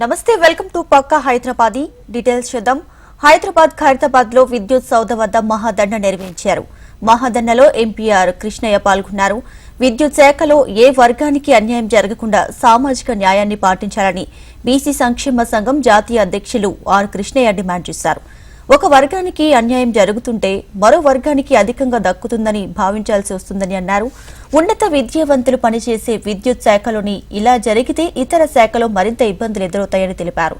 నమస్తే welcome to Pakka Hyderabad. Details చూద్దాం. హైదరాబాద్ ఖైరతాబాద్లో విద్యుత్ సౌధ వద్ద మహాదండ నిర్వహించారు. మహాదండలో ఎంపీఆర్ కృష్ణయ్య పాల్గొన్నారు. విద్యుత్ శాఖలో ఏ వర్గానికి అన్యాయం జరగకుండా సామాజిక న్యాయాన్ని పాటించాలని బీసీ సంక్షేమ సంఘం జాతీయ అధ్యక్షులు ఆర్ కృష్ణయ్య డిమాండ్ చేశారు. ఒక వర్గానికి అన్యాయం జరుగుతుంటే మరో వర్గానికి అధికంగా దక్కుతుందని భావించాల్సి వస్తుందని అన్నారు. ఉన్నత విద్యావంతులు పనిచేసే విద్యుత్ శాఖలోని ఇలా జరిగితే ఇతర శాఖలో మరింత ఇబ్బందులు ఎదురవుతాయని తెలిపారు.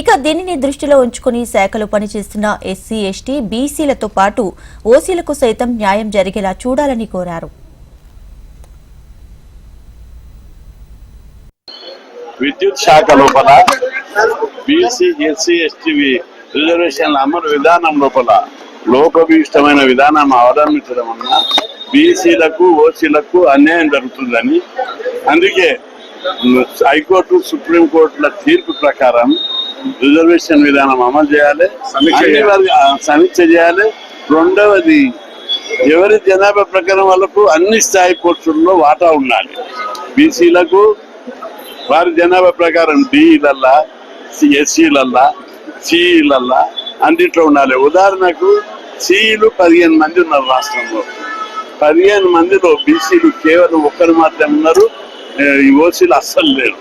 ఇక దీనిని దృష్టిలో ఉంచుకుని శాఖలో పనిచేస్తున్న ఎస్సీ ఎస్టీ బీసీలతో పాటు ఓసీలకు సైతం న్యాయం జరిగేలా చూడాలని కోరారు. విద్యుత్ శాఖ లోపల బీసీ ఎస్సీ ఎస్టీ రిజర్వేషన్ల అమలు విధానం లోపల లోపభీష్టమైన విధానం అవలంబించడం వలన బీసీలకు ఓసీలకు అన్యాయం జరుగుతుందని. అందుకే హైకోర్టు సుప్రీంకోర్టుల తీర్పు ప్రకారం రిజర్వేషన్ విధానం అమలు చేయాలి. సమీక్ష చేయాలి. రెండవది ఎవరి జనాభా ప్రకారం వాళ్ళకు అన్ని స్థాయి పోస్టుల్లో వాటా ఉండాలి. బీసీలకు వారి జనాభా ప్రకారం డిలల్లా ఎస్సీలల్లా సిఈలల్లా అన్నిట్లో ఉండాలి. ఉదాహరణకు సిఈలు పదిహేను మంది ఉన్నారు రాష్ట్రంలో. పదిహేను మందిలో బీసీలు కేవలం ఒక్కరు మాత్రమే ఉన్నారు. ఈ ఓసీలు అస్సలు లేరు.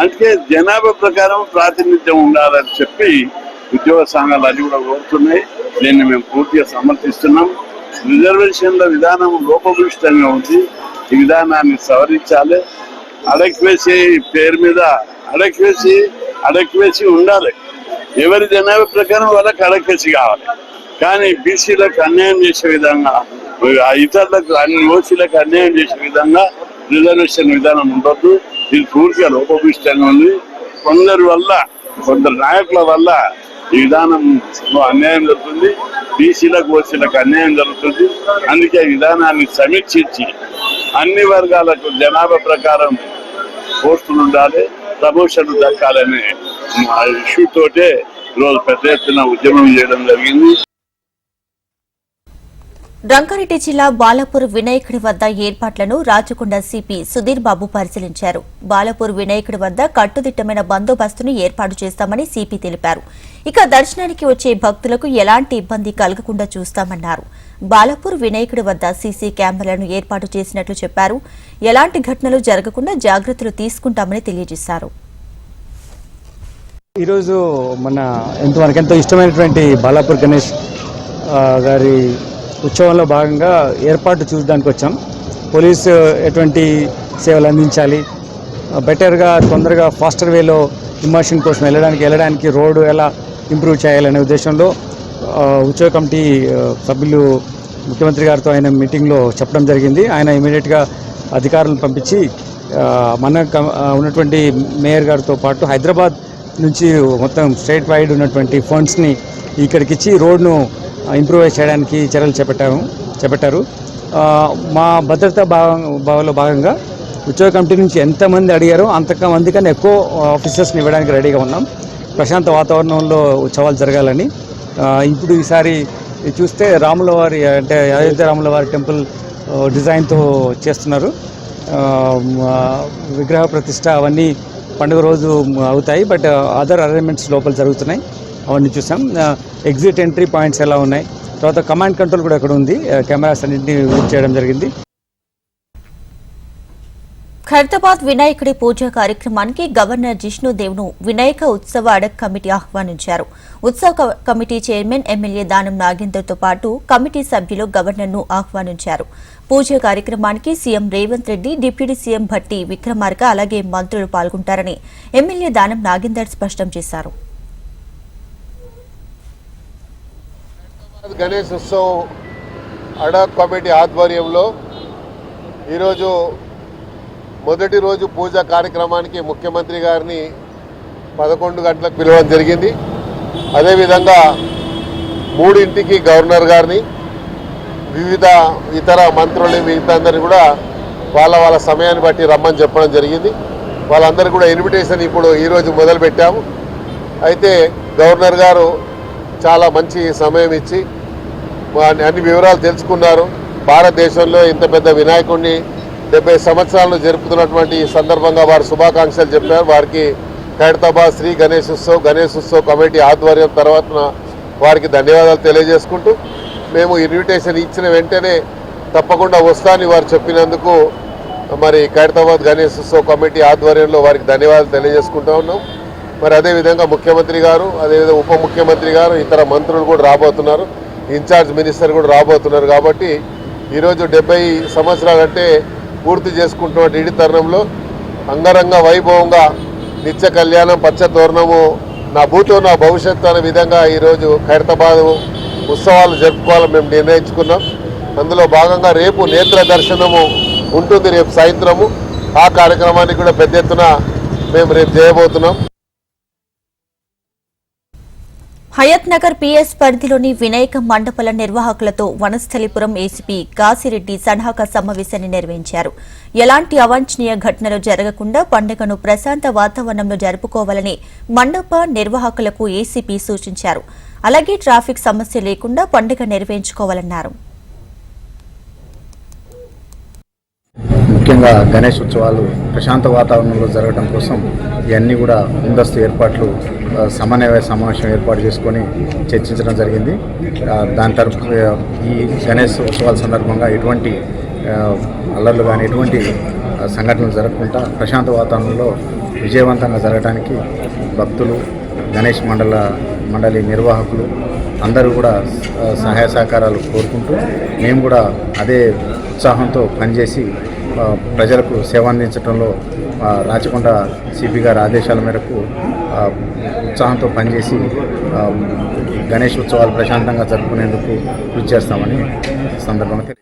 అందుకే జనాభా ప్రకారం ప్రాతినిధ్యం ఉండాలని చెప్పి ఉద్యోగ సంఘాలు అది కూడా కోరుతున్నాయి. దీన్ని మేము పూర్తిగా సమర్థిస్తున్నాం. రిజర్వేషన్ల విధానం లోపభూయిష్టంగా ఉంది. ఈ విధానాన్ని సవరించాలి. అడక్వేసి పేరు మీద అడక్వేసి అడక్వేసి ఉండాలి. ఎవరి జనాభా ప్రకారం వాళ్ళకి అడక్వేసి కావాలి. కానీ బీసీలకు అన్యాయం చేసే విధంగా ఆ ఇతరులకు అన్ని ఓసీలకు అన్యాయం చేసే విధంగా రిజర్వేషన్ విధానం ఉండొద్దు. ఇది పూర్తిగా లోపభూయిష్టంగా ఉంది. కొందరి వల్ల కొందరు నాయకుల వల్ల ఈ విధానం అన్యాయం జరుగుతుంది. బీసీలకు ఓసీలకు అన్యాయం జరుగుతుంది. అందుకే విధానాన్ని సమీక్షించి అన్ని వర్గాలకు జనాభా ప్రకారం పోస్టులు ఉండాలి ప్రమోషన్లు దక్కాలనే ఇష్యూ తోటే ఈరోజు పెద్ద ఎత్తున ఉద్యమం చేయడం జరిగింది. రంగారెడ్డి జిల్లా బాలాపూర్ వినాయకుడి వద్ద ఏర్పాట్లను రాచకొండ సిపి సుధీర్ బాబు పరిశీలించారు. బాలాపూర్ వినాయకుడి వద్ద కట్టుదిట్టమైన బందోబస్తును ఏర్పాటు చేస్తామని సిపి తెలిపారు. ఇక దర్శనానికి వచ్చే భక్తులకు ఎలాంటి ఇబ్బంది కలగకుండా చూస్తామన్నారు. బాలాపూర్ వినాయకుడి వద్ద సీసీ కెమెరాలను ఏర్పాటు చేసినట్లు చెప్పారు. ఎలాంటి ఘటనలు జరగకుండా జాగ్రత్తలు తీసుకుంటామని తెలియజేశారు. ఈరోజు మన ఎంత మనకెంతో ఇష్టమైనటువంటి బాలాపూర్ గణేష్ గారి ఉత్సవంలో భాగంగా ఏర్పాటు చూడడానికి వచ్చాం. పోలీసు ఎటువంటి సేవలు అందించాలి. బెటర్గా తొందరగా ఫాస్టర్ వేలో ఇమర్షన్ కోసం వెళ్ళడానికి వెళ్ళడానికి రోడ్డు ఎలా ఇంప్రూవ్ చేయాలనే ఉద్దేశంలో ఉత్సవ కమిటీ సభ్యులు ముఖ్యమంత్రి గారితో ఆయన మీటింగ్లో చెప్పడం జరిగింది. ఆయన ఇమీడియట్గా అధికారులను పంపించి మన ఉన్నటువంటి మేయర్ గారితో పాటు హైదరాబాద్ నుంచి మొత్తం స్టేట్ వైడ్ ఉన్నటువంటి ఫండ్స్ని ఇక్కడికి ఇచ్చి రోడ్ను ఇంప్రూవ్ చేయడానికి చర్యలు చేపట్టాము చేపట్టారు. మా భద్రతా భాగం భావలో భాగంగా ఉద్యోగ కమిటీ నుంచి ఎంతమంది అడిగారో అంతమంది కన్నా ఎక్కువ ఆఫీసర్స్ని ఇవ్వడానికి రెడీగా ఉన్నాం. ప్రశాంత వాతావరణంలో ఉత్సవాలు జరగాలని. ఇప్పుడు ఈసారి చూస్తే రాముల వారి అంటే అయోధ్య రాముల వారి టెంపుల్ డిజైన్తో చేస్తున్నారు. విగ్రహ ప్రతిష్ట అవన్నీ పండుగ రోజు అవుతాయి బట్ అదర్ అరేంజ్మెంట్స్ లోపల జరుగుతున్నాయి. అవన్నీ చూసాం. ఎగ్జిట్ ఎంట్రీ పాయింట్స్ ఎలా ఉన్నాయి? తర్వాత కమాండ్ కంట్రోల్ కూడా అక్కడ ఉంది. కెమెరాస్ అన్నింటినీ యూజ్ చేయడం జరిగింది. ఖైరతాబాద్ వినాయకుడి పూజ కార్యక్రమానికి గవర్నర్ జిష్ణుదేవ్ను వినాయక ఉత్సవ అడక్ కమిటీ ఆహ్వానించారు. ఉత్సవ క- కమిటీ చైర్మన్ ఎమ్మెల్యే దానం నాగేందర్తో పాటు కమిటీ సభ్యులు గవర్నర్ను ఆహ్వానించారు. పూజ కార్యక్రమానికి CM Revanth Reddy deputy CM Bhatti Vikramarka అలాగే మంత్రులు పాల్గొంటారని ఎమ్మెల్యే దానం నాగేందర్ స్పష్టం చేశారు. గణేష్ ఉత్సవం అడాక్ కమిటీ ఆధ్వర్యంలో ఈరోజు మొదటి రోజు పూజ కార్యక్రమానికి ముఖ్యమంత్రి గారిని పదకొండు గంటలకు పిలవడం జరిగింది. అదేవిధంగా మూడింటికి గవర్నర్ గారిని వివిధ ఇతర మంత్రులు మిగతా అందరినీ కూడా వాళ్ళ వాళ్ళ సమయాన్ని బట్టి రమ్మని చెప్పడం జరిగింది. వాళ్ళందరూ కూడా ఇన్విటేషన్ ఇప్పుడు ఈరోజు మొదలు పెట్టాము అయితే గవర్నర్ గారు చాలా మంచి సమయం ఇచ్చి వారిని అన్ని వివరాలు తెలుసుకున్నారు. భారతదేశంలో ఇంత పెద్ద వినాయకుడిని డెబ్బై సంవత్సరాలు జరుపుతున్నటువంటి సందర్భంగా వారు శుభాకాంక్షలు చెప్పారు. వారికి ఖైరతాబాద్ శ్రీ గణేష్ ఉత్సవ్ గణేష్ ఉత్సవ్ కమిటీ ఆధ్వర్యం తర్వాత వారికి ధన్యవాదాలు తెలియజేసుకుంటూ మేము ఇన్విటేషన్ ఇచ్చిన వెంటనే తప్పకుండా వస్తానని వారు చెప్పినందుకు మరి ఖైరతాబాద్ గణేష్ ఉత్సవ కమిటీ ఆధ్వర్యంలో వారికి ధన్యవాదాలు తెలియజేసుకుంటా ఉన్నాం. మరి అదేవిధంగా ముఖ్యమంత్రి గారు అదేవిధంగా ఉప ముఖ్యమంత్రి గారు ఇతర మంత్రులు కూడా రాబోతున్నారు. ఇన్ఛార్జ్ మినిస్టర్ కూడా రాబోతున్నారు కాబట్టి ఈరోజు డెబ్బై సంవత్సరాలంటే పూర్తి చేసుకుంటున్న ఇడి తరుణంలో అంగరంగ వైభవంగా నిత్య కళ్యాణం పచ్చ తోరణము నా భూతో నా భవిష్యత్తు అనే విధంగా ఈరోజు ఖైరతాబాద్ ఉత్సవాలు జరుపుకోవాలని మేము నిర్ణయించుకున్నాం. అందులో భాగంగా రేపు నేత్ర దర్శనము ఉంటుంది రేపు సాయంత్రము. ఆ కార్యక్రమానికి కూడా పెద్ద ఎత్తున మేము రేపు చేయబోతున్నాం. హయత్ నగర్ పిఎస్ పరిధిలోని వినాయక మండపాల నిర్వాహకులతో వనస్థలిపురం ఏసీపీ కాసిరెడ్డి సన్నాహక సమావేశాన్ని నిర్వహించారు. ఎలాంటి అవాంఛనీయ ఘటనలు జరగకుండా పండుగను ప్రశాంత వాతావరణంలో జరుపుకోవాలని మండప నిర్వాహకులకు ఏసీపీ సూచించారు. అలాగే ట్రాఫిక్ సమస్య లేకుండా పండుగ నిర్వహించుకోవాలన్నారు. ముఖ్యంగా గణేష్ ఉత్సవాలు ప్రశాంత వాతావరణంలో జరగడం కోసం ఇవన్నీ కూడా ముందస్తు ఏర్పాట్లు సమన్వయ సమావేశం ఏర్పాటు చేసుకొని చర్చించడం జరిగింది. దాని తరపు ఈ గణేష్ ఉత్సవాల సందర్భంగా ఎటువంటి అల్లర్లు కానీ ఎటువంటి సంఘటనలు జరగకుండా ప్రశాంత వాతావరణంలో విజయవంతంగా జరగడానికి భక్తులు గణేష్ మండల మండలి నిర్వాహకులు అందరూ కూడా సహాయ సహకారాలు కోరుకుంటూ మేము కూడా అదే ఉత్సాహంతో పనిచేసి ప్రజలకు సేవ అందించడంలో రాచకొండ సిపి గారి ఆదేశాల మేరకు ఉత్సాహంతో పనిచేసి గణేష్ ఉత్సవాలు ప్రశాంతంగా జరుపుకునేందుకు కృషి చేస్తామని సందర్భంగా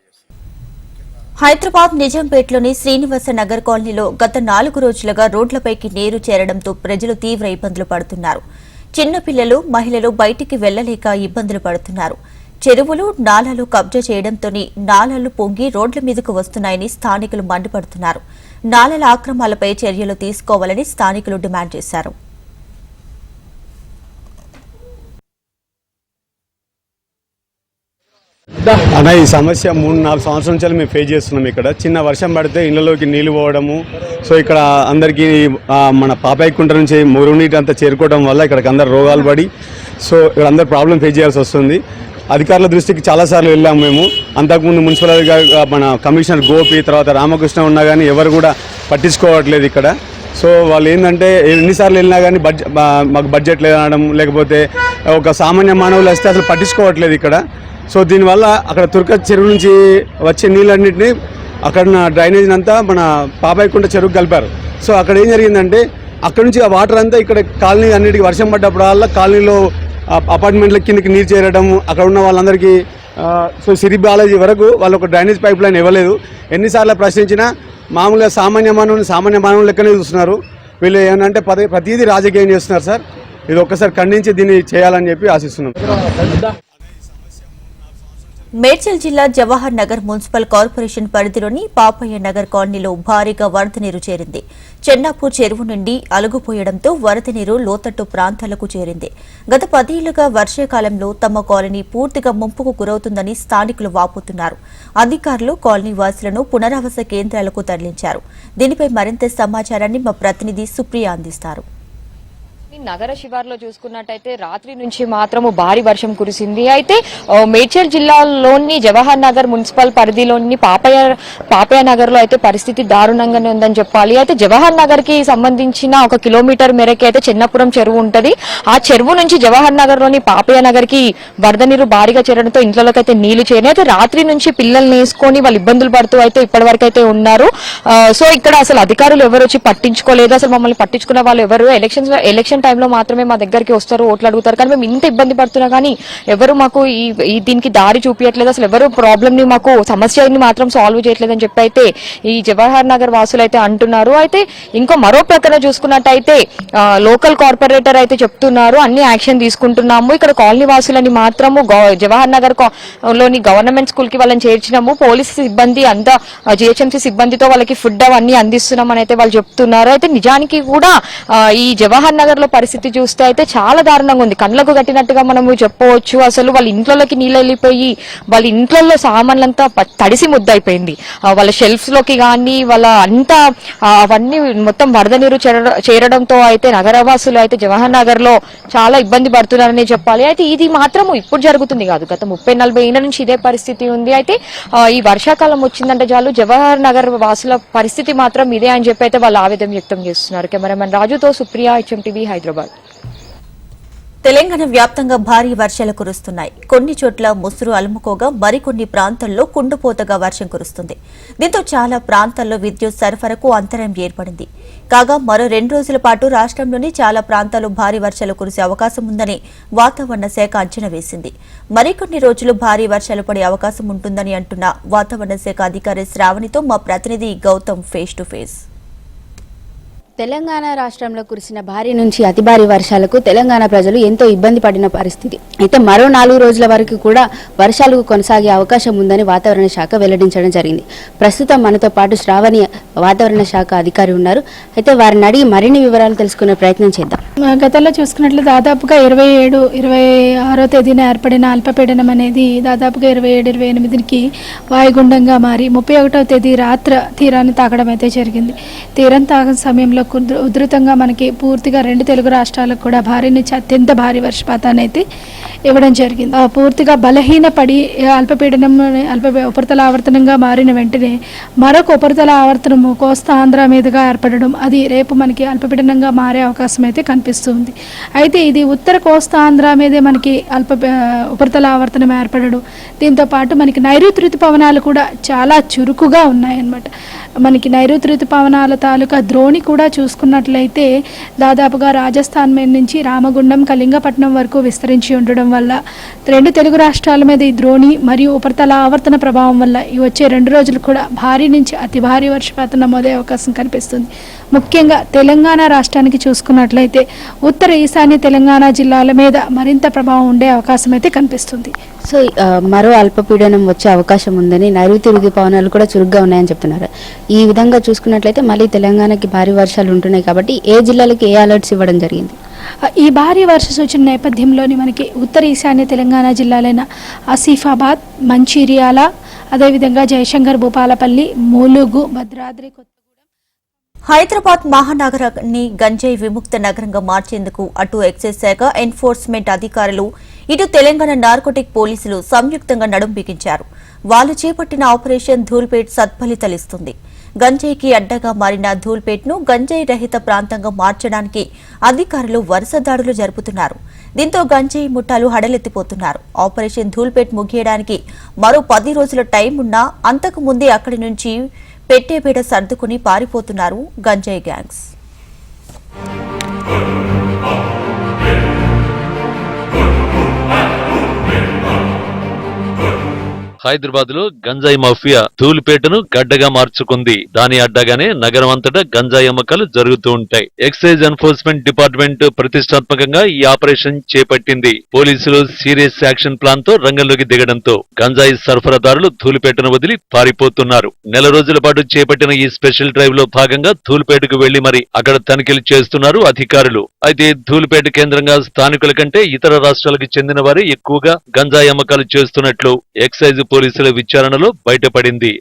హైదరాబాద్ నిజాంపేటలోని శ్రీనివాస నగర్ కాలనీలో గత నాలుగు రోజులుగా రోడ్లపైకి నీరు చేరడంతో ప్రజలు తీవ్ర ఇబ్బందులు పడుతున్నారు. చిన్నపిల్లలు మహిళలు బయటికి వెళ్ళలేక ఇబ్బందులు పడుతున్నారు. చెరువులు నాలాలు కబ్జా చేయడంతోనే నాలాలు పొంగి రోడ్ల మీదకు వస్తున్నాయని స్థానికులు మండిపడుతున్నారు. నాలల ఆక్రమాలపై చర్యలు తీసుకోవాలని స్థానికులు డిమాండ్ చేశారు. అన్న ఈ సమస్య మూడు నాలుగు సంవత్సరాల నుంచి మేము ఫేస్ చేస్తున్నాం ఇక్కడ. చిన్న వర్షం పడితే ఇళ్ళలోకి నీళ్ళు పోవడము. సో ఇక్కడ అందరికీ మన పాపాయి కుంట నుంచి మురుగునీటి అంతా చేరుకోవడం వల్ల ఇక్కడికి అందరు రోగాలు పడి సో ఇక్కడ అందరు ప్రాబ్లం ఫేస్ చేయాల్సి వస్తుంది. అధికారుల దృష్టికి చాలాసార్లు వెళ్ళాము మేము. అంతకుముందు మున్సిపల్ అధికారి మన కమిషనర్ గోపి తర్వాత రామకృష్ణ ఉన్నా కానీ ఎవరు కూడా పట్టించుకోవట్లేదు ఇక్కడ. సో వాళ్ళు ఏంటంటే ఎన్నిసార్లు వెళ్ళినా కానీ బడ్జెట్ మాకు బడ్జెట్ లేదనడం లేకపోతే ఒక సామాన్య మానవులు వస్తే అసలు పట్టించుకోవట్లేదు ఇక్కడ. సో దీనివల్ల అక్కడ తుర్క చెరువు నుంచి వచ్చే నీళ్ళన్నింటినీ అక్కడ ఉన్న డ్రైనేజ్ అంతా మన పాపాయకుంట చెరువు కలిపారు. సో అక్కడ ఏం జరిగిందంటే అక్కడ నుంచి ఆ వాటర్ అంతా ఇక్కడ కాలనీ అన్నిటికీ వర్షం పడ్డప్పుడల్లా కాలనీలో అపార్ట్మెంట్ల కిందకి నీరు చేరడం అక్కడ ఉన్న వాళ్ళందరికీ సో సిరి బాలాజీ వరకు వాళ్ళు ఒక డ్రైనేజ్ పైప్ లైన్ ఇవ్వలేదు. ఎన్నిసార్లు ప్రశ్నించినా మామూలుగా సామాన్య మానవుని సామాన్య మానవులు లెక్కనే చూస్తున్నారు. వీళ్ళు ఏంటంటే ప్రతి ప్రతిదీ రాజకీయం చేస్తున్నారు సార్. ఇది ఒక్కసారి ఖండించి దీన్ని చేయాలని చెప్పి ఆశిస్తున్నాం. మేడ్చల్ జిల్లా జవహర్ నగర్ మున్సిపల్ కార్పొరేషన్ పరిధిలోని పాపయ్య నగర్ కాలనీలో భారీగా వరద నీరు చేరింది. చెన్నాపూర్ చెరువు నుండి అలుగుపోయడంతో వరద నీరు లోతట్టు ప్రాంతాలకు చేరింది. గత పదేళ్ళుగా వర్షాకాలంలో తమ కాలనీ పూర్తిగా ముంపుకు గురవుతుందని స్థానికులు వాపోతున్నారు. అధికారులు కాలనీ వాసులను పునరావాస కేంద్రాలకు తరలించారు. దీనిపై మరింత సమాచారాన్ని మా ప్రతినిధి సుప్రియ అందిస్తారు. నగర శివార్లో చూసుకున్నట్టయితే రాత్రి నుంచి మాత్రము భారీ వర్షం కురిసింది. అయితే మేడ్చల్ జిల్లాలోని జవహర్ నగర్ మున్సిపల్ పరిధిలోని పాపయ్య పాపయ్య నగర్లో అయితే పరిస్థితి దారుణంగానే ఉందని చెప్పాలి. అయితే జవహర్ నగర్కి సంబంధించిన ఒక కిలోమీటర్ మేరకి అయితే చిన్నపురం చెరువు ఉంటది. ఆ చెరువు నుంచి జవహర్ నగర్లోని పాపయ్య నగర్కి వరద నీరు భారీగా చేరడంతో ఇంట్లోకి అయితే నీళ్ళు చేరినాయి. అయితే రాత్రి నుంచి పిల్లల్ని వేసుకొని వాళ్ళు ఇబ్బందులు పడుతూ అయితే ఇప్పటి వరకు అయితే ఉన్నారు సో ఇక్కడ అసలు అధికారులు ఎవరు వచ్చి పట్టించుకోలేదు. అసలు మమ్మల్ని పట్టించుకున్న వాళ్ళు ఎవరు? ఎలక్షన్స్ ఎలక్షన్ టైంలో మాత్రమే మా దగ్గరికి వస్తారు ఓట్లు అడుగుతారు. కానీ మేము ఇంత ఇబ్బంది పడుతున్నా కానీ ఎవరు మాకు ఈ దీనికి దారి చూపించట్లేదు అసలు ఎవరు ప్రాబ్లమ్ని మాకు సమస్యని మాత్రం సాల్వ్ చేయట్లేదు అని చెప్పి అయితే ఈ జవహర్ నగర్ వాసులు అయితే అంటున్నారు. అయితే ఇంకో మరో ప్రక్కన చూసుకున్నట్టయితే లోకల్ కార్పొరేటర్ అయితే చెప్తున్నారు అన్ని యాక్షన్ తీసుకుంటున్నాము. ఇక్కడ కాలనీ వాసులని మాత్రము జవహర్ నగర్లోని గవర్నమెంట్ స్కూల్కి వాళ్ళని చేర్చినాము. పోలీస్ సిబ్బంది అంతా జిహెచ్ఎంసీ సిబ్బందితో వాళ్ళకి ఫుడ్ అవన్నీ అందిస్తున్నామని అయితే వాళ్ళు చెప్తున్నారు. అయితే నిజానికి కూడా ఈ జవహర్ నగర్లో పరిస్థితి చూస్తే అయితే చాలా దారుణంగా ఉంది. కళ్ళకు కట్టినట్టుగా మనము చెప్పవచ్చు. అసలు వాళ్ళ ఇంట్లోకి నీళ్ళు వెళ్ళిపోయి వాళ్ళ ఇంట్లో సామాన్లంతా తడిసి ముద్దయిపోయింది. వాళ్ళ షెల్ఫ్స్లోకి కానీ వాళ్ళ అంతా అవన్నీ మొత్తం వరద నీరు చేరడంతో అయితే నగరవాసులు అయితే జవహర్ నగర్లో చాలా ఇబ్బంది పడుతున్నారని చెప్పాలి. అయితే ఇది మాత్రం ఇప్పుడు జరుగుతుంది కాదు. గత ముప్పై నలభై ఏళ్ళ నుంచి ఇదే పరిస్థితి ఉంది. అయితే ఈ వర్షాకాలం వచ్చిందంటే చాలు జవహర్ నగర్ వాసుల పరిస్థితి మాత్రం ఇదే అని చెప్పి అయితే వాళ్ళు ఆవేదన వ్యక్తం చేస్తున్నారు. కెమెరామెన్ రాజుతో సుప్రియా హెచ్ఎం టీవీ హైదరాబాద్. తెలంగాణ వ్యాప్తంగా భారీ వర్షాలు కురుస్తున్నాయి. కొన్ని చోట్ల ముసురు అలుముకోగా మరికొన్ని ప్రాంతాల్లో కుండుపోతగా వర్షం కురుస్తుంది. దీంతో చాలా ప్రాంతాల్లో విద్యుత్ సరఫరాకు అంతరాయం ఏర్పడింది. కాగా మరో రెండు రోజుల పాటు రాష్ట్రంలోని చాలా ప్రాంతాల్లో భారీ వర్షాలు కురిసే అవకాశం ఉందని వాతావరణ శాఖ అంచనా వేసింది. మరికొన్ని రోజులు భారీ వర్షాలు పడే అవకాశం ఉంటుందని అంటున్న వాతావరణ శాఖ అధికారి శ్రావణితో మా ప్రతినిధి Gautam face to face Telangana రాష్ట్రంలో కురిసిన భారీ నుంచి అతి భారీ వర్షాలకు తెలంగాణ ప్రజలు ఎంతో ఇబ్బంది పడిన పరిస్థితి. అయితే మరో నాలుగు రోజుల వరకు కూడా వర్షాలు కొనసాగే అవకాశం ఉందని వాతావరణ శాఖ వెల్లడించడం జరిగింది. ప్రస్తుతం మనతో పాటు శ్రావణి వాతావరణ శాఖ అధికారి ఉన్నారు. అయితే వారిని అడిగి మరిన్ని వివరాలు తెలుసుకునే ప్రయత్నం చేద్దాం. గతంలో చూసుకున్నట్లు దాదాపుగా ఇరవై ఏడు ఇరవై ఆరో తేదీన ఏర్పడిన అల్పపీడనం అనేది దాదాపుగా ఇరవై ఏడు ఇరవై ఎనిమిదికి వాయుగుండంగా మారి ముప్పై ఒకటో తేదీ రాత్ర తీరాన్ని తాకడం అయితే జరిగింది. తీరం తాకని సమయంలో ఉధృతంగా మనకి పూర్తిగా రెండు తెలుగు రాష్ట్రాలకు కూడా భారీ నుంచి అత్యంత భారీ వర్షపాతాన్ని అయితే ఇవ్వడం జరిగింది. ఆ పూర్తిగా బలహీనపడి అల్పపీడనం అల్ప ఉపరితల ఆవర్తనంగా మారిన వెంటనే మరొక ఉపరితల ఆవర్తనము కోస్తా ఆంధ్ర మీదుగా ఏర్పడడం అది రేపు మనకి అల్పపీడనంగా మారే అవకాశం అయితే కనిపిస్తుంది. అయితే ఇది ఉత్తర కోస్తా ఆంధ్ర మీదే మనకి అల్ప ఉపరితల ఆవర్తనం ఏర్పడడం దీంతో పాటు మనకి నైరుతి ఋతుపవనాలు కూడా చాలా చురుకుగా ఉన్నాయన్నమాట. మనకి నైరుతి ఋతుపవనాల తాలూకా ద్రోణి కూడా చూసుకున్నట్లయితే దాదాపుగా రాజస్థాన్ మీద నుంచి రామగుండం కళింగపట్నం వరకు విస్తరించి ఉండడం వల్ల రెండు తెలుగు రాష్ట్రాల మీద ఈ ద్రోణి మరియు ఉపరితల ఆవర్తన ప్రభావం వల్ల ఈ వచ్చే రెండు రోజులు కూడా భారీ నుంచి అతి భారీ వర్షపాతం నమోదయ్యే అవకాశం కనిపిస్తుంది. ముఖ్యంగా తెలంగాణ రాష్ట్రానికి చూసుకున్నట్లయితే ఉత్తర ఈశాన్య తెలంగాణ జిల్లాల మీద మరింత ప్రభావం ఉండే అవకాశం అయితే కనిపిస్తుంది. సో మరో అల్పపీడనం వచ్చే అవకాశం ఉందని నైరుతి ఋతుపవనాలు కూడా చురుగ్గా ఉన్నాయని చెప్తున్నారు. ఈ విధంగా చూసుకున్నట్లయితే మళ్ళీ తెలంగాణకి భారీ వర్షాలు ఉంటున్నాయి కాబట్టి ఏ జిల్లాలకి ఏ అలర్ట్స్ ఇవ్వడం జరిగింది? ఈ భారీ వర్ష సూచన నేపథ్యంలోని మనకి ఉత్తర ఈశాన్య తెలంగాణ జిల్లాలైన ఆసిఫాబాద్ మంచిర్యాల అదేవిధంగా జయశంకర్ భూపాలపల్లి మూలుగు భద్రాద్రి హైదరాబాద్ మహానగరాన్ని గంజాయి విముక్త నగరంగా మార్చేందుకు అటు ఎక్సైజ్ శాఖ ఎన్ఫోర్స్మెంట్ అధికారులు ఇటు తెలంగాణ నార్కోటిక్ పోలీసులు సంయుక్తంగా నడుం బిగించారు. వాళ్ళు చేపట్టిన ఆపరేషన్ ధూల్పేట్ సత్ఫలితలిస్తుంది గంజాయికి అడ్డగా మారిన ధూల్పేట్ను గంజాయి రహిత ప్రాంతంగా మార్చడానికి అధికారులు వరుస దాడులు జరుపుతున్నారు. దీంతో గంజాయి ముఠాలు హడలెత్తిపోతున్నారు. ఆపరేషన్ ధూల్పేట్ ముగియడానికి మరో పది రోజుల టైం ఉన్నా అంతకు ముందే అక్కడి నుంచి పెట్టే పెట్టేబేడ సర్దుకుని పారిపోతున్నారు గంజాయి గ్యాంగ్స్. హైదరాబాద్లో గంజాయి మాఫియా ధూళిపేటను గడ్డగా మార్చుకుంది. దాని అడ్డగానే నగరం అంతటా గంజాయి అమ్మకాలు జరుగుతూ ఉంటాయి. ఎక్సైజ్ ఎన్ఫోర్స్మెంట్ డిపార్ట్మెంట్ ప్రతిష్టాత్మకంగా ఈ ఆపరేషన్ చేపట్టింది. పోలీసులు సీరియస్ యాక్షన్ ప్లాన్తో రంగంలోకి దిగడంతో గంజాయి సరఫరాదారులు తూలిపేటను వదిలి పారిపోతున్నారు. నెల రోజుల పాటు చేపట్టిన ఈ స్పెషల్ డ్రైవ్లో భాగంగా ధూళిపేటకు వెళ్ళి మరి అక్కడ తనిఖీలు చేస్తున్నారు అధికారులు. అయితే ధూలిపేట కేంద్రంగా స్థానికుల కంటే ఇతర రాష్ట్రాలకు చెందిన వారే ఎక్కువగా గంజాయి అమ్మకాలు చేస్తున్నట్లు ఎక్సైజ్ పోలీసుల విచారణలో బయటపడింది.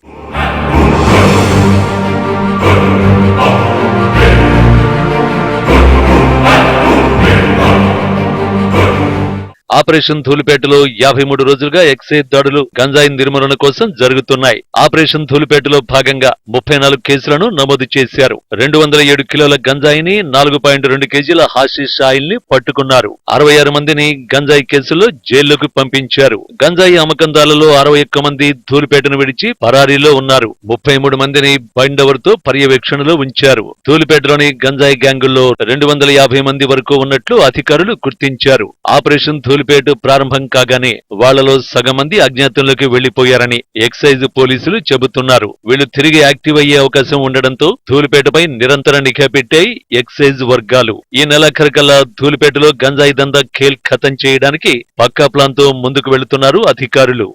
ఆపరేషన్ ధూలిపేటలో యాభై మూడు రోజులుగా ఎక్సైజ్ దాడులు గంజాయి నిర్మూలన కోసం జరుగుతున్నాయి. ఆపరేషన్ ధూలిపేటలో భాగంగా ముప్పై నాలుగు కేసులను నమోదు చేశారు. రెండు వందల ఏడు కిలోల గంజాయిని నాలుగు పాయింట్ రెండు కేజీల హాషిష్ ఆయిల్ని పట్టుకున్నారు. అరవై ఆరు మందిని గంజాయి కేసుల్లో జైల్లోకి పంపించారు. గంజాయి అమ్మకందాలలో అరవై ఒక్క మంది ధూళిపేటను విడిచి పరారీలో ఉన్నారు. ముప్పై మూడు మందిని బైండవర్తో పర్యవేక్షణలో ఉంచారు. ధూలిపేటలోని గంజాయి గ్యాంగుల్లో రెండు వందల యాభై మంది వరకు ఉన్నట్లు అధికారులు గుర్తించారు. ఆపరేషన్ ధూళిపేట ప్రారంభం కాగానే వాళ్ళలో సగమంది అజ్ఞాతంలోకి వెళ్ళిపోయారని ఎక్సైజ్ పోలీసులు చెబుతున్నారు. వీళ్ళు తిరిగి యాక్టివ్ అయ్యే అవకాశం ఉండడంతో ధూలిపేటపై నిరంతర నిఘా పెట్టాయి ఎక్సైజ్ వర్గాలు ఈ నెలాఖరుకల్లా ధూళిపేటలో గంజాయి దందా ఖేల్ ఖతం చేయడానికి పక్కా ప్లాన్తో ముందుకు వెళుతున్నారు అధికారులు.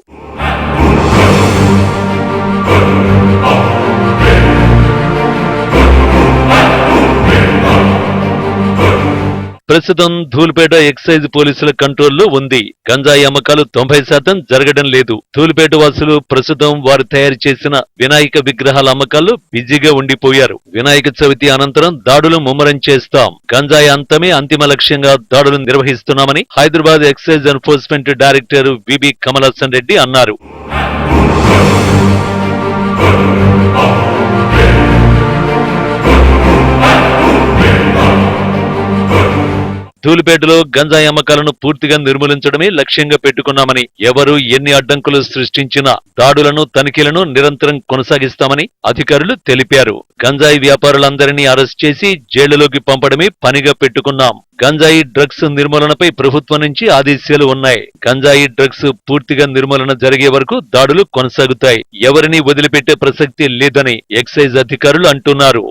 ప్రస్తుతం ధూల్పేట ఎక్సైజ్ పోలీసుల కంట్రోల్లో ఉంది. గంజాయి అమ్మకాలు తొంభై శాతం జరగడం లేదు. ధూల్పేట వాసులు ప్రస్తుతం వారు తయారు చేసిన వినాయక విగ్రహాల అమ్మకాలు బిజీగా ఉండిపోయారు. వినాయక చవితి అనంతరం దాడులు ముమ్మరం చేస్తాం. గంజాయి అంతమే అంతిమ లక్ష్యంగా దాడులు నిర్వహిస్తున్నామని Hyderabad excise enforcement director VB Kamalasan Reddy అన్నారు. ధూలిపేటలో గంజాయి అమ్మకాలను పూర్తిగా నిర్మూలించడమే లక్ష్యంగా పెట్టుకున్నామని ఎవరు ఎన్ని అడ్డంకులు సృష్టించినా దాడులను తనిఖీలను నిరంతరం కొనసాగిస్తామని అధికారులు తెలిపారు. గంజాయి వ్యాపారులందరినీ అరెస్ట్ చేసి జైళ్ళలోకి పంపడమే పనిగా పెట్టుకున్నాం. గంజాయి డ్రగ్స్ నిర్మూలనపై ప్రభుత్వం నుంచి ఆదేశాలు ఉన్నాయి. గంజాయి డ్రగ్స్ పూర్తిగా నిర్మూలన జరిగే వరకు దాడులు కొనసాగుతాయి. ఎవరిని వదిలిపెట్టే ప్రసక్తి లేదని ఎక్సైజ్ అధికారులు అంటున్నారు.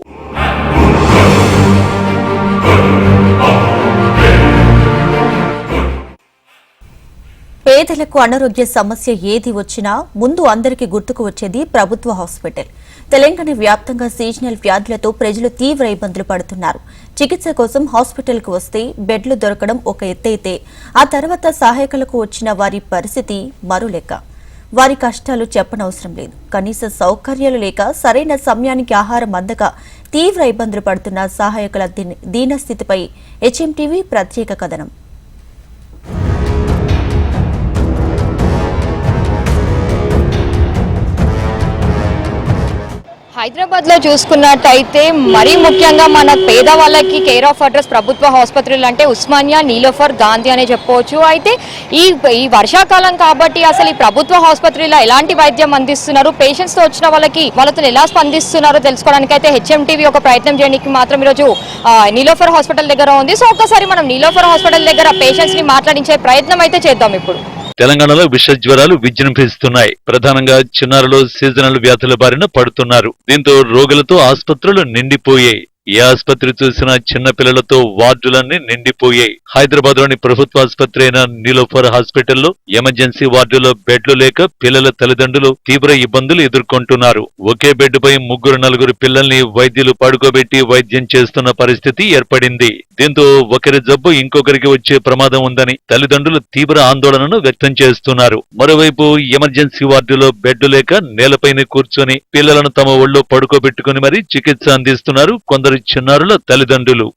పేదలకు అనారోగ్య సమస్య ఏది వచ్చినా ముందు అందరికీ గుర్తుకు వచ్చేది ప్రభుత్వ హాస్పిటల్. తెలంగాణ వ్యాప్తంగా సీజనల్ వ్యాధులతో ప్రజలు తీవ్ర ఇబ్బందులు పడుతున్నారు. చికిత్స కోసం హాస్పిటల్కు వస్తే బెడ్లు దొరకడం ఒక ఎత్తైతే ఆ తర్వాత సహాయకులకు వచ్చిన వారి పరిస్థితి మరో లెక్క వారి కష్టాలు చెప్పనవసరం లేదు. కనీస సౌకర్యాలు లేక సరైన సమయానికి ఆహారం అందక తీవ్ర ఇబ్బందులు పడుతున్న సహాయకుల దీన- దీనస్థితిపై హెచ్ఎంటీవీ ప్రత్యేక కథనం. హైదరాబాద్లో చూసుకున్నట్టయితే మరీ ముఖ్యంగా మన పేదవాళ్ళకి కేర్ ఆఫ్ అడ్రస్ ప్రభుత్వ ఆసుపత్రులు అంటే ఉస్మానియా నీలోఫర్ గాంధీ అనే చెప్పవచ్చు. అయితే ఈ ఈ వర్షాకాలం కాబట్టి అసలు ఈ ప్రభుత్వ ఆసుపత్రిలో ఎలాంటి వైద్యం అందిస్తున్నారు? పేషెంట్స్తో వచ్చిన వాళ్ళకి వాళ్ళతో ఎలా స్పందిస్తున్నారో? తెలుసుకోవడానికి అయితే హెచ్ఎంటీవీ ఒక ప్రయత్నం చేయడానికి మాత్రం ఈరోజు నీలోఫర్ హాస్పిటల్ దగ్గర ఉంది. సో ఒక్కసారి మనం నీలోఫర్ హాస్పిటల్ దగ్గర పేషెంట్స్ని మాట్లాడించే ప్రయత్నం అయితే చేద్దాం ఇప్పుడు. తెలంగాణలో విష జ్వరాలు విజృంభిస్తున్నాయి ప్రధానంగా చిన్నారులు సీజనల్ వ్యాధుల బారిన పడుతున్నారు. దీంతో రోగులతో ఆసుపత్రులు నిండిపోయాయి. ఏ ఆసుపత్రి చూసినా చిన్న పిల్లలతో వార్డులన్నీ నిండిపోయాయి. హైదరాబాద్లోని ప్రభుత్వ ఆసుపత్రి అయిన నీలోఫర్ హాస్పిటల్లో ఎమర్జెన్సీ వార్డులో బెడ్లు లేక పిల్లల తల్లిదండ్రులు తీవ్ర ఇబ్బందులు ఎదుర్కొంటున్నారు. ఒకే బెడ్పై ముగ్గురు నలుగురు పిల్లల్ని వైద్యులు పడుకోబెట్టి వైద్యం చేస్తున్న పరిస్థితి ఏర్పడింది. దీంతో ఒకరి జబ్బు ఇంకొకరికి వచ్చే ప్రమాదం ఉందని తల్లిదండ్రులు తీవ్ర ఆందోళనను వ్యక్తం చేస్తున్నారు. మరోవైపు ఎమర్జెన్సీ వార్డులో బెడ్ లేక నేలపైన కూర్చొని పిల్లలను తమ ఒళ్ళో పడుకోబెట్టుకుని మరీ చికిత్స అందిస్తున్నారు కొందరు చిన్నారుల తల్లిదండ్రులు.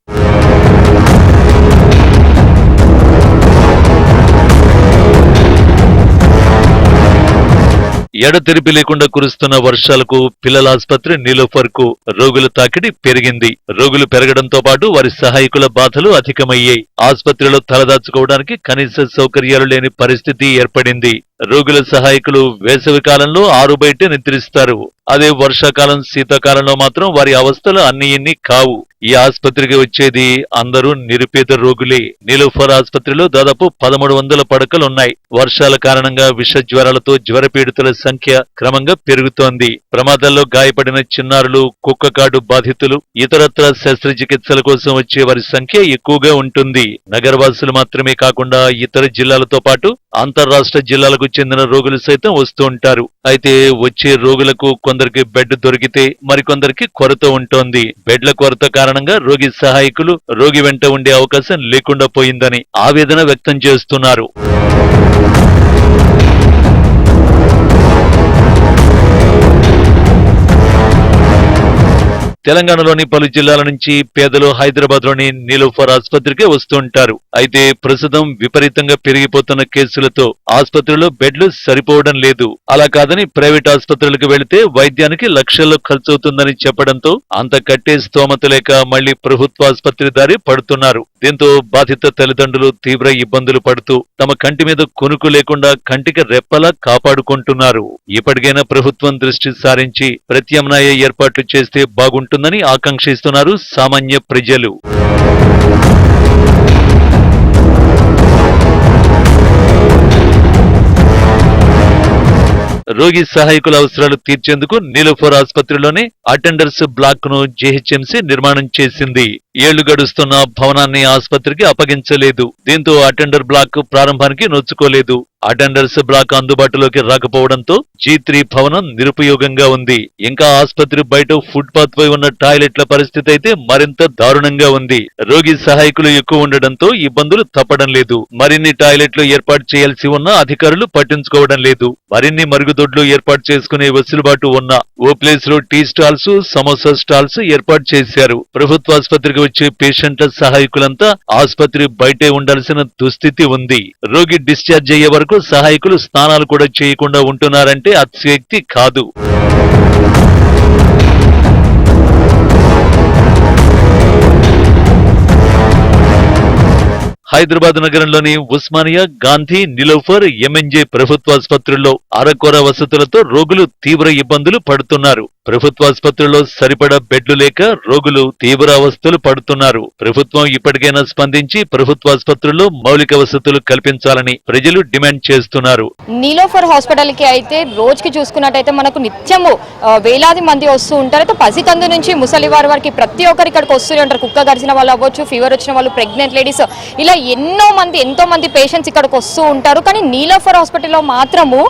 ఎడతెరిపి లేకుండా కురుస్తున్న వర్షాలకు పిల్లల ఆసుపత్రి నీలోఫర్కు రోగుల తాకిడి పెరిగింది. రోగులు పెరగడంతో పాటు వారి సహాయకుల బాధలు అధికమయ్యాయి. ఆసుపత్రిలో తలదాచుకోవడానికి కనీస సౌకర్యాలు లేని పరిస్థితి ఏర్పడింది. రోగుల సహాయకులు వేసవి కాలంలో ఆరు బయట నిద్రిస్తారు. అదే వర్షాకాలం శీతాకాలంలో మాత్రం వారి అవస్థలు అన్ని ఇన్ని కావు. ఈ ఆసుపత్రికి వచ్చేది అందరూ నిరుపేద రోగులే. నీలోఫర్ ఆసుపత్రిలో దాదాపు పదమూడు వందల పడకలు ఉన్నాయి. వర్షాల కారణంగా విష జ్వరాలతో జ్వర పీడితుల సంఖ్య క్రమంగా పెరుగుతోంది. ప్రమాదాల్లో గాయపడిన చిన్నారులు కుక్కకాడు బాధితులు ఇతరత్ర శస్త్రచికిత్సల కోసం వచ్చే వారి సంఖ్య ఎక్కువగా ఉంటుంది. నగరవాసులు మాత్రమే కాకుండా ఇతర జిల్లాలతో పాటు అంతర్రాష్ట్ర జిల్లాలకు చెందిన రోగులు సైతం వస్తూ ఉంటారు. అయితే వచ్చే రోగులకు కొందరికి బెడ్ దొరికితే మరికొందరికి కొరత ఉంటోంది. బెడ్ల కొరత కారణంగా రోగి సహాయకులు రోగి వెంట ఉండే అవకాశం లేకుండా పోయిందని ఆవేదన వ్యక్తం చేస్తున్నారు. తెలంగాణలోని పలు జిల్లాల నుంచి పేదలు హైదరాబాద్లోని నీలోఫర్ ఆసుపత్రికి వస్తుంటారు అయితే ప్రస్తుతం విపరీతంగా పెరిగిపోతున్న కేసులతో ఆసుపత్రిలో బెడ్లు సరిపోవడం లేదు. అలా కాదని ప్రైవేట్ ఆసుపత్రులకు వెళితే వైద్యానికి లక్షల్లో ఖర్చవుతుందని చెప్పడంతో అంత కట్టే స్తోమత లేక మళ్ళీ ప్రభుత్వ ఆసుపత్రి దారి పడుతున్నారు. దీంతో బాధిత తల్లిదండ్రులు తీవ్ర ఇబ్బందులు పడుతూ తమ కంటి మీద కొనుకు లేకుండా కంటికి రెప్పలా కాపాడుకుంటున్నారు. ఇప్పటికైనా ప్రభుత్వం దృష్టి సారించి ప్రత్యామ్నాయ ఏర్పాట్లు చేస్తే బాగుంటుంది. ఉంటుందని ఆకాంక్షిస్తున్నారు సామాన్య ప్రజలు. రోగి సహాయకుల అవసరాలు తీర్చేందుకు నీలోఫర్ ఆసుపత్రిలోనే అటెండర్స్ బ్లాక్ను జీహెచ్ఎంసీ నిర్మాణం చేసింది. ఏళ్ళు గడుస్తున్న భవనాన్ని ఆసుపత్రికి అప్పగించలేదు. దీంతో అటెండర్ బ్లాక్ ప్రారంభానికి నోచుకోలేదు అటెండర్స్ బ్లాక్ అందుబాటులోకి రాకపోవడంతో జీ త్రీ భవనం నిరుపయోగంగా ఉంది. ఇంకా ఆసుపత్రి బయట ఫుట్పాత్ పై ఉన్న టాయిలెట్ల పరిస్థితి అయితే మరింత దారుణంగా ఉంది. రోగి సహాయకులు ఎక్కువ ఉండడంతో ఇబ్బందులు తప్పడం లేదు. మరిన్ని టాయిలెట్లు ఏర్పాటు చేయాల్సి ఉన్న అధికారులు పట్టించుకోవడం లేదు. మరిన్ని మరుగుదొడ్లు ఏర్పాటు చేసుకునే వెసులుబాటు ఉన్న ఓ ప్లేస్లో టీ స్టాల్స్ సమోసా స్టాల్స్ ఏర్పాటు చేశారు. ప్రభుత్వ ఆసుపత్రికి వచ్చే పేషెంట్ల సహాయకులంతా ఆసుపత్రి బయటే ఉండాల్సిన దుస్థితి ఉంది. రోగి డిశ్చార్జ్ అయ్యే వరకు సహాయకులు స్నానాలు కూడా చేయకుండా ఉంటున్నారంటే అతిశక్తి కాదు. హైదరాబాద్ నగరంలోని ఉస్మానియా గాంధీ నిలోఫర్ ఎంఎన్జే ప్రభుత్వాసుపత్రుల్లో అరకొర వసతులతో రోగులు తీవ్ర ఇబ్బందులు పడుతున్నారు. ప్రభుత్వాసుపత్రుల్లో సరిపడా బెడ్లు లేక రోగులు తీవ్ర అవస్థలు పడుతున్నారు. ప్రభుత్వం ఇప్పటికైనా స్పందించి ప్రభుత్వాసుపత్రుల్లో మౌలిక వసతులు కల్పించాలని ప్రజలు డిమాండ్ చేస్తున్నారు. నీలోఫర్ హాస్పిటల్కి అయితే రోజుకి చూసుకున్నట్టయితే మనకు నిత్యము వేలాది మంది వస్తూ ఉంటారు. అయితే పసికందు నుంచి ముసలి వారి వారికి ప్రతి ఒక్కరు ఇక్కడికి వస్తూనే ఉంటారు. కుక్క గడిచిన వాళ్ళు అవ్వచ్చు ఫీవర్ వచ్చిన వాళ్ళు ప్రెగ్నెంట్ లేడీస్ ఇలా ఎన్నో మంది ఎంతో మంది పేషెంట్స్ ఇక్కడికి వస్తూ ఉంటారు. కానీ నీలోఫర్ హాస్పిటల్లో మాత్రము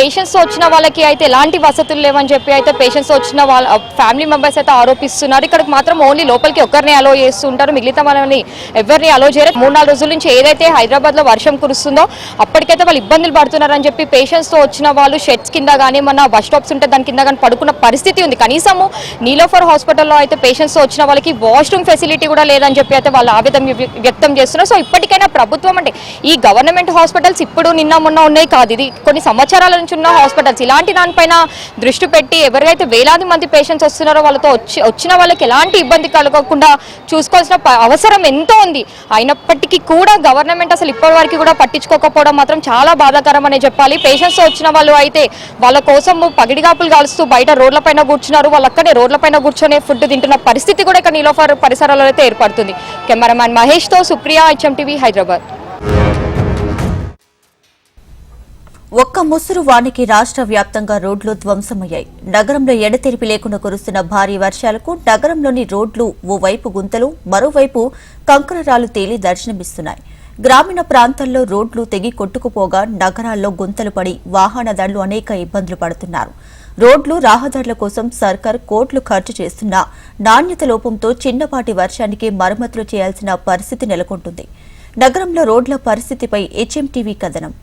పేషెంట్స్ వచ్చిన వాళ్ళకి అయితే ఎలాంటి వసతులు లేవని చెప్పి అయితే పేషెంట్స్ వచ్చిన వాళ్ళ ఫ్యామిలీ మెంబర్స్ అయితే ఆరోపిస్తున్నారు. ఇక్కడికి మాత్రం ఓన్లీ లోపలికి ఒక్కరిని అలో చేస్తుంటారు. మిగతా వాళ్ళని ఎవరిని అలో చేయరు. మూడు నాలుగు రోజుల నుంచి ఏదైతే హైదరాబాద్లో వర్షం కురుస్తుందో అప్పటికైతే వాళ్ళు ఇబ్బందులు పడుతున్నారని చెప్పి పేషెంట్స్తో వచ్చిన వాళ్ళు షెడ్స్ కింద కానీ మన బస్ స్టాప్స్ ఉంటే దాని కింద కానీ పడుకున్న పరిస్థితి ఉంది. కనీసము నీలోఫర్ హాస్పిటల్లో అయితే పేషెంట్స్తో వచ్చిన వాళ్ళకి వాష్రూమ్ ఫెసిలిటీ కూడా లేదని చెప్పి అయితే వాళ్ళు ఆవేదన వ్య- వ్యక్తం చేస్తున్నారు. సో ఇప్పటికైనా ప్రభుత్వం అంటే ఈ గవర్నమెంట్ హాస్పిటల్స్ ఇప్పుడు నిన్న మొన్న ఉన్నాయి కాదు. ఇది కొన్ని సంవత్సరాల నుంచి ఉన్న హాస్పిటల్స్. ఇలాంటి దానిపైన దృష్టి పెట్టి ఎవరికైతే వేలాది మంది పేషెంట్స్ వస్తున్నారో వాళ్ళతో వచ్చి వచ్చిన వాళ్ళకి ఎలాంటి ఇబ్బంది కలగకుండా చూసుకోవాల్సిన అవసరం ఎంతో ఉంది. అయినప్పటికీ కూడా గవర్నమెంట్ అసలు ఇప్పటి వరకు కూడా పట్టించుకోకపోవడం మాత్రం చాలా బాధాకరం అనే చెప్పాలి. పేషెంట్స్ వచ్చిన వాళ్ళు అయితే వాళ్ళ కోసం పగిడిగాపులు కాలుస్తూ బయట రోడ్లపైన కూర్చున్నారు. వాళ్ళు అక్కడే రోడ్ల పైన కూర్చొని ఫుడ్ తింటున్న పరిస్థితి కూడా ఇక్కడ నీలోఫర్ పరిసరాలలో అయితే ఏర్పడుతుంది. కెమెరామ్యాన్ మహేష్తో సుప్రియా హెచ్ఎం టీవీ హైదరాబాద్. ఒక్క ముసురు వానికి రాష్ట్ర వ్యాప్తంగా రోడ్లు ధ్వంసమయ్యాయి. నగరంలో ఎడతెరిపి లేకుండా కురుస్తున్న భారీ వర్షాలకు నగరంలోని రోడ్లు ఓవైపు గుంతలు మరోవైపు కంకరరాలు తేలి దర్శనమిస్తున్నాయి. గ్రామీణ ప్రాంతాల్లో రోడ్లు తెగి కొట్టుకుపోగా నగరాల్లో గుంతలు పడి వాహనదారులు అనేక ఇబ్బందులు పడుతున్నారు. రోడ్లు రహదారుల కోసం సర్కార్ కోట్లు ఖర్చు చేస్తున్నా నాణ్యత లోపంతో చిన్నపాటి వర్షానికి మరమ్మతులు చేయాల్సిన పరిస్థితి నెలకొంటుంది. నగరంలో రోడ్ల పరిస్థితిపై హెచ్ఎంటీవీ కథనం.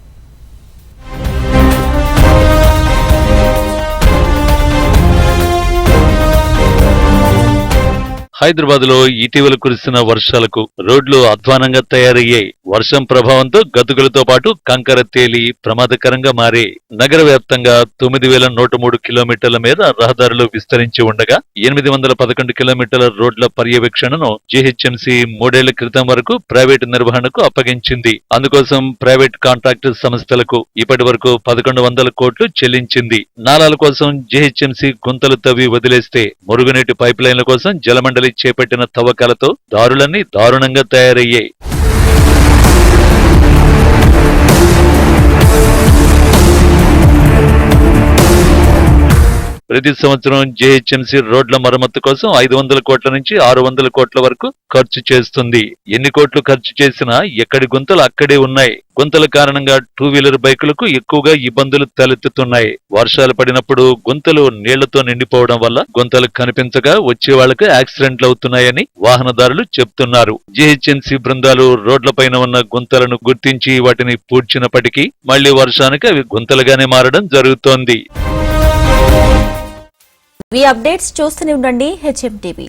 హైదరాబాద్లో ఇటీవల కురిసిన వర్షాలకు రోడ్లు అధ్వానంగా తయారయ్యాయి వర్షం ప్రభావంతో గతుకులతో పాటు కంకర తేలి ప్రమాదకరంగా మారే నగర వ్యాప్తంగా తొమ్మిది వేల నూట మూడు కిలోమీటర్ల మేర రహదారులు విస్తరించి ఉండగా ఎనిమిది వందల పదకొండు కిలోమీటర్ల రోడ్ల పర్యవేక్షణను జీహెచ్ఎంసీ మూడేళ్ళ క్రితం వరకు ప్రైవేటు నిర్వహణకు అప్పగించింది. అందుకోసం ప్రైవేట్ కాంట్రాక్ట్ సంస్థలకు ఇప్పటి వరకు పదకొండు వందల కోట్లు చెల్లించింది. నాలాల కోసం జీహెచ్ఎంసీ గుంతలు తవ్వి వదిలేస్తే మురుగునీటి పైప్ లైన్ల కోసం జలమండలి చేపట్టిన తవ్వకాలతో దారులన్నీ దారుణంగా తయారయ్యాయి. ప్రతి సంవత్సరం జేహెచ్ఎంసీ రోడ్ల మరమ్మతు కోసం ఐదు వందల కోట్ల నుంచి ఆరు వందల కోట్ల వరకు ఖర్చు చేస్తుంది. ఎన్ని కోట్లు ఖర్చు చేసినా ఎక్కడి గుంతలు అక్కడే ఉన్నాయి. గుంతల కారణంగా టూ వీలర్ బైకులకు ఎక్కువగా ఇబ్బందులు తలెత్తుతున్నాయి. వర్షాలు పడినప్పుడు గుంతలు నీళ్ళతో నిండిపోవడం వల్ల గుంతలు కనిపించగా వచ్చే వాళ్ళకు యాక్సిడెంట్లు అవుతున్నాయని వాహనదారులు చెప్తున్నారు. జీహెచ్ఎంసీ బృందాలు రోడ్లపైన ఉన్న గుంతలను గుర్తించి వాటిని పూడ్చినప్పటికీ మళ్ళీ వర్షానికి అవి గుంతలుగానే మారడం జరుగుతోంది. ఈ అప్డేట్స్ చూస్తూనే ఉండండి హెచ్ఎం టీవీ